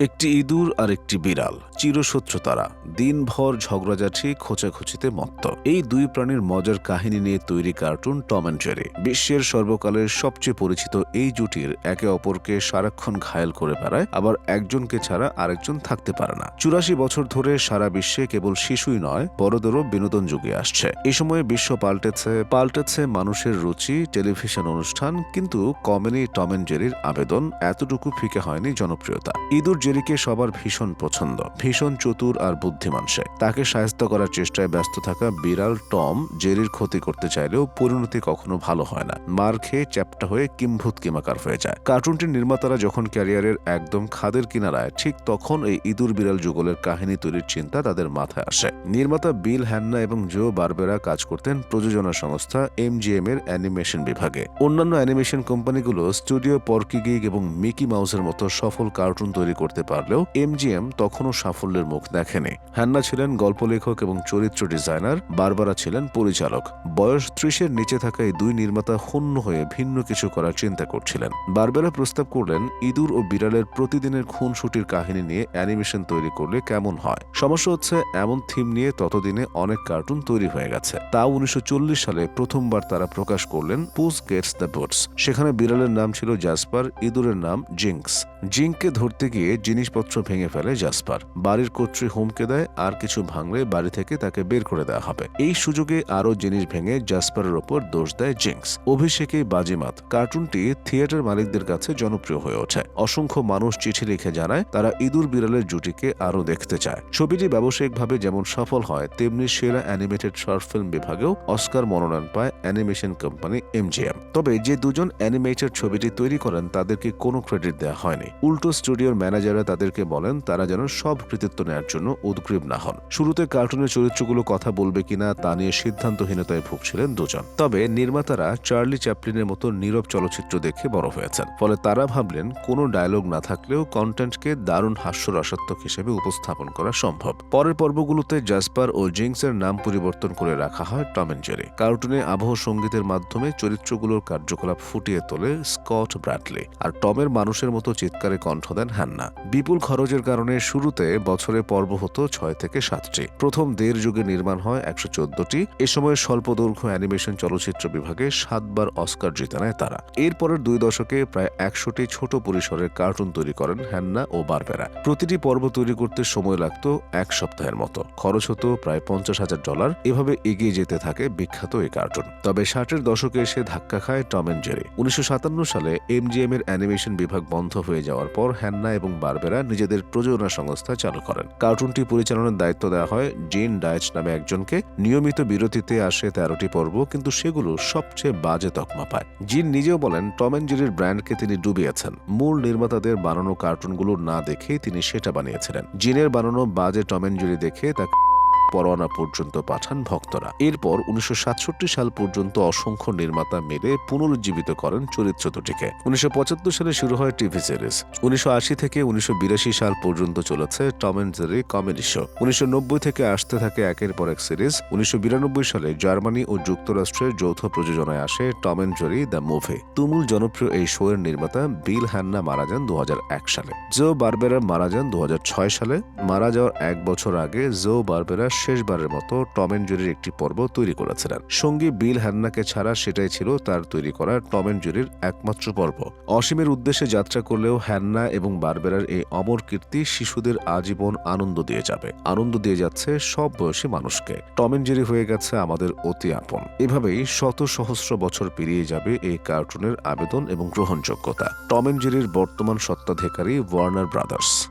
একটি ইঁদুর আর একটি বিড়াল চিরশত্রু তারা দিনভর ঝগড়াঝাটি খোঁচাখুচিতে মত্ত। এই দুই প্রাণীর মজার কাহিনী নিয়ে তৈরি কার্টুন টম অ্যান্ড জেরি। বিশ্বের সর্বকালের সবচেয়ে পরিচিত এই জুটির একে অপরকে সারাক্ষণ ঘায়েল করে বেড়ায়, আবার একজনকে ছাড়া আরেকজন থাকতে পারে না। চুরাশি বছর ধরে সারা বিশ্বে কেবল শিশুই নয়, বড়দেরও বিনোদন যুগে আসছে। এই সময়ে বিশ্ব পাল্টেছে পাল্টেছে মানুষের রুচি, টেলিভিশন অনুষ্ঠান, কিন্তু কমেনি টম অ্যান্ড জেরির আবেদন, এতটুকু ফিকে হয়নি জনপ্রিয়তা। ইঁদুর জেরিকে সবার ভীষণ পছন্দ, ভীষণ চতুর আর বুদ্ধিমান সে। তাকে সাহায্য করার চেষ্টায় ব্যস্ত থাকা বিড়াল টম জেরির ক্ষতি করতে চাইলেও পরিণতি কখনো ভালো হয় না। মার খেয়ে চ্যাপটা হয়ে কিম্ভূত কিমাকার হয়ে যায়। কার্টুনটির নির্মাতারা যখন ক্যারিয়ারের একদম খাদের কিনারায়, ঠিক তখন এই ইঁদুর বিড়াল যুগলের কাহিনী তৈরির চিন্তা তাদের মাথায় আসে। নির্মাতা বিল হ্যান্না এবং জো বারবেরা কাজ করতেন প্রযোজনা সংস্থা এমজিএম এর অ্যানিমেশন বিভাগে। অন্যান্য অ্যানিমেশন কোম্পানিগুলো স্টুডিও পর্কি গিগ এবং মিকি মাউসের মতো সফল কার্টুন তৈরি করতে পারলেও এমজিএম তখনও সাফল্যের মুখ দেখেনি। হ্যান্না ছিলেন গল্প লেখক এবং চরিত্র ডিজাইনার, বারবারা ছিলেন পরিচালক। বয়স ত্রিশের নিচে থাকা এই দুই নির্মাতা হন্য হয়ে ভিন্ন কিছু করার চিন্তা করছিলেন। বারবেরা প্রস্তাব করলেন, ইঁদুর ও বিড়ালের প্রতিদিনের খুনসুটির কাহিনী নিয়ে অ্যানিমেশন তৈরি করলে কেমন হয়? সমস্যা হচ্ছে, এমন থিম নিয়ে ততদিনে অনেক কার্টুন তৈরি হয়ে গেছে। তা উনিশশো সালে প্রথমবার তারা প্রকাশ করলেন পুস গেটস দ্য বোটস। সেখানে বিড়ালের নাম ছিল জাসপার, ইঁদুরের নাম জিঙ্কস। জিঙ্ককে ধরতে গিয়ে জিনিসপত্র ভেঙে ফেলে জাসপার। বাড়ির কর্ত্রী হুমকে দেয়, আর কিছু ভাঙলে বাড়ি থেকে তাকে বের করে দেওয়া হবে। এই সুযোগে আরও জিনিস ভেঙে জাসপারের ওপর দোষ দেয় জিঙ্কস। অভিষেকে বাজিমাত। কার্টুনটি থিয়েটার মালিকদের কাছে জনপ্রিয় হয়ে ওঠে। অসংখ্য মানুষ চিঠি লিখে জানায়, তারা ইঁদুর বিড়ালের জুটিকে আরও দেখতে চায়। ছবিটি ব্যবসায়িকভাবে যেমন সফল হয়, তেমনি সেরা অ্যানিমেটেড শর্ট ফিল্ম বিভাগেও অস্কার মনোনয়ন পায় অ্যানিমেশন কোম্পানি এমজিএম। তবে যে দুজন অ্যানিমেটেড ছবিটি তৈরি করেন, তাদেরকে কোনো ক্রেডিট দেওয়া হয়নি। উল্টো স্টুডিওর ম্যানেজাররা তাদেরকে বলেন, তারা যেন সব কৃতিত্ব নেওয়ার জন্য উদ্গ্রীব না হন। শুরুতে কার্টুনের চরিত্রগুলো কথা বলবে কিনা তা নিয়ে সিদ্ধান্তহীনতায় ভুগছিলেন দুজন। তবে নির্মাতারা চার্লি চ্যাপলিনের মতো নীরব চলচ্চিত্র দেখে বড় হয়েছেন। ফলে তারা ভাবলেন, কোনো ডায়লগ না থাকলেও কন্টেন্টকে দারুণ হাস্যরসাত্মক হিসেবে উপস্থাপন করা সম্ভব। পরের পর্বগুলোতে জাসপার ও জিংসের নাম পরিবর্তন করে রাখা হয় টম এন্ড জেরি। কার্টুনে আবহ সঙ্গীতের মাধ্যমে চরিত্রগুলোর কার্যকলাপ ফুটিয়ে তোলে স্কট ব্র্যাডলি। আর টমের মানুষের মতো চিৎকারে কণ্ঠ দেন হ্যান্না বিপুল খরচের কারণে শুরুতে বছরে পর্ব হতো ছয় থেকে সাতটি। প্রথম দেড় যুগে নির্মাণ হয় একশো চোদ্দটি। এ সময় স্বল্প দৈর্ঘ্য অ্যানিমেশন চলচ্চিত্র বিভাগে সাতবার অস্কার জিতে নেয় তারা। এরপরের দুই দশকে প্রায় একশোটি ছোট পরিসরের কার্টুন তৈরি করেন হ্যান্না ও বারবেরা। প্রতিটি পর্ব তৈরি করতে সময় লাগত এক সপ্তাহের মতো। খরচ হতো প্রায় পঞ্চাশ হাজার ডলার। এভাবে এগিয়ে যেতে থাকে বিখ্যাত এই কার্টুন। তবে ষাটের দশকে এসে ধাক্কা খায় টম এন্ড জেরি। উনিশশো সাতান্ন সালে এমজিএম এর অ্যানিমেশন বিভাগ বন্ধ হয়ে যাওয়ার পর হ্যান্না এবং বারবেরা নিজেদের প্রযোজনা সংস্থা চালু করেন। কার্টুনটি পরিচালনার দায়িত্ব দেওয়া হয় জিন ডায়েচ নামে একজনকে। নিয়মিত বিরতিতে আসে তেরোটি পর্ব, কিন্তু সেগুলো সবচেয়ে বাজে তকমা পায়। জিন নিজেও বলেন, টম অ্যান্ড জেরির ব্র্যান্ডকে তিনি ডুবিয়েছেন। মূল নির্মাতাদের বানানো কার্টুনগুলো না দেখেই তিনি সেটা বানিয়েছিলেন। জিনের বানানো বাজে টম অ্যান্ড জেরি দেখে তাকে পরোয়ানা পর্যন্ত পাঠান ভক্তরা। এরপর উনিশশো সাল পর্যন্ত অসংখ্য নির্মাতা মিলে পুনরুজ্জীবিত করেন চরিত্র দুটিকে উনিশশো সালে শুরু হয় টিভি সিরিজ। উনিশশো থেকে উনিশশো সাল পর্যন্ত চলেছে Tom and Jerry comedy show. উনিশশো থেকে আসতে থাকে একের পর এক সিরিজ। উনিশশো সালে জার্মানি ও যুক্তরাষ্ট্রের যৌথ প্রযোজনায় আসে Tom and Jerry the movie. তুমুল জনপ্রিয় এই শো এর নির্মাতা বিল হ্যান্না মারা যান দু হাজার এক সালে। জো বারবেরা মারা যান দু হাজার ছয় সালে। মারা যাওয়ার এক বছর আগে জো বারবেরা শেষবারের মতো টম অ্যান্ড জেরির একটি পর্ব তৈরি করেছিলেন। সঙ্গী বিল হ্যান্নাকে ছাড়া সেটাই ছিল তার তৈরি করা টম অ্যান্ড জেরির একমাত্র পর্ব। অসীমের উদ্দেশ্যে যাত্রা করলেও হ্যান্না এবং বারবেরার এই অমর কীর্তি শিশুদের আজীবন আনন্দ দিয়ে যাবে। আনন্দ দিয়ে যাচ্ছে সব বয়সী মানুষকে। টম অ্যান্ড জেরি হয়ে গেছে আমাদের অতি আপন। এভাবেই শত সহস্র বছর পেরিয়ে যাবে এই কার্টুনের আবেদন এবং গ্রহণযোগ্যতা। টম অ্যান্ড জেরির বর্তমান সত্ত্বাধিকারী ওয়ার্নার ব্রাদার্স।